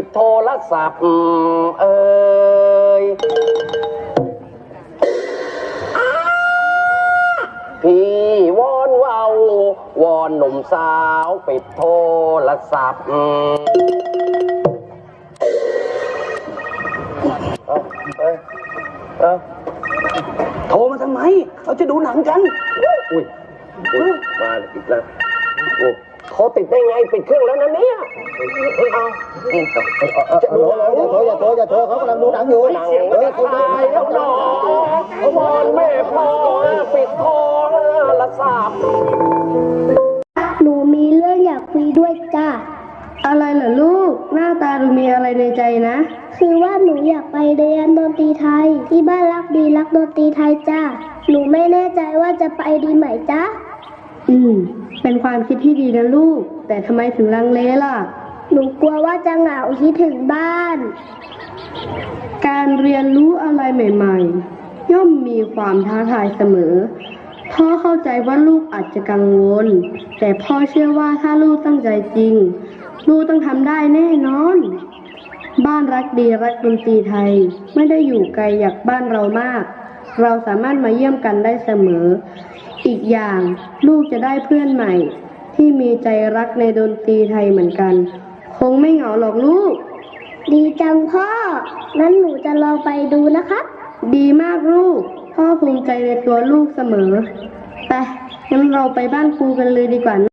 ปิดโทรศัพท์อืมเอ่ยอ้าพี่วอนเว้าวอนหนุ่มสาวปิดโทรศัพท์อืมเอ้าเอ้ยเอ้าโทรมาทำไมเขาจะดูหนังกัน อุ้ยอุ๊ยมาอีกแล้วโอ้ โทรติดได้ไงปิดเครื่องแล้วนะเนี่ยเอาจะดูหนังอย่าโทรอย่าโทรอย่าโทรเขากำลังดูหนังอยู่หนังตายแล้วหนอวอนแม่พ่อปิดโทรศัพท์หนูมีเรื่องอยากคุยด้วยจ้าอะไรเหรอลูก หน้าตาดูมีอะไรในใจนะ คือว่าหนูอยากไปเรียนดนตรีไทย ที่บ้านรักดีรักดนตรีไทยจ้าหนูไม่แน่ใจว่าจะไปดีไหมจ้าอืม เป็นความคิดที่ดีนะลูก แต่ทำไมถึงลังเลล่ะ หนูกลัวว่าจะเหงาคิดถึงบ้าน การเรียนรู้อะไรใหม่ๆ ย่อมมีความท้าทายเสมอ พ่อเข้าใจว่าลูกอาจจะกังวล แต่พ่อเชื่อว่าถ้าลูกตั้งใจจริง ลูกต้องทำได้แน่นอน บ้านรักดีรักดนตรีไทย ไม่ได้อยู่ไกลจากบ้านเรามาก เราสามารถมาเยี่ยมกันได้เสมอ อีกอย่างลูกจะได้เพื่อนใหม่ ที่มีใจรักในดนตรีไทยเหมือนกัน คงไม่เหงาหรอกลูก ดีจังพ่อ นั้นหนูจะลองไปดูนะครับ ดีมากลูก พ่อภูมิใจในตัวลูกเสมอไปงั้นเราไปบ้านครูกันเลยดีกว่านะ